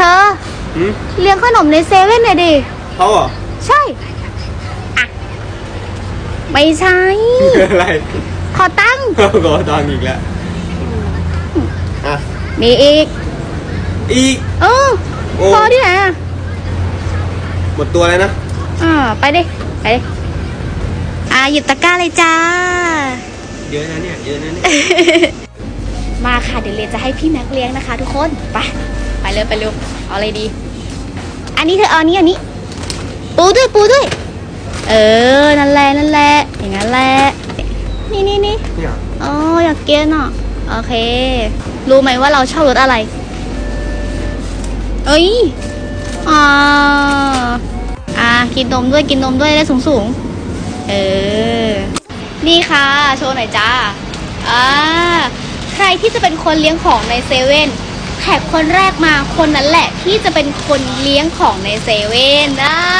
ธอ หืมเลี้ยงขนมในเซเว่นหน่อยดิ เขาเหรอ ใช่อะไม่ใช่ อะไรขอตั้งค์เขาขอตังค์อีกแล้วอะมีอีก อีก เออโอ้ พอที่ไหนอะหมดตัวเลยนะ อ่าไปดิ ไปดิ อ่าหยิบตะกร้าเลยจ้า เยอะนะเนี่ย เยอะนะเนี่ย มาค่ะเดี๋ยวเรนจะให้พี่แม็กเลี้ยงนะคะทุกคน ไป ไปเร็วไปเร็วเอาอะไรดี อันนี้เธอเอาอันนี้อันนี้ ปูด้วยปูด้วย เออ นั่นแหละนั่นแหละ อย่างนั้นแหละ นี่นี่นี่เนี่ย อ๋ออยากกินอะ โอเค รู้ไหมว่าเราชอบรสอะไร เอ้ยอ่าอ่ากินนมด้วยกินนมด้วยได้สูงสูงๆเออ นี่ค่ะ โชว์หน่อยจ้า อ่า ใครที่จะเป็นคนเลี้ยงของในเซเว่น แขกคนแรกมาคนนั้นแหละที่จะเป็นคนเลี้ยงของในเซเว่นนะ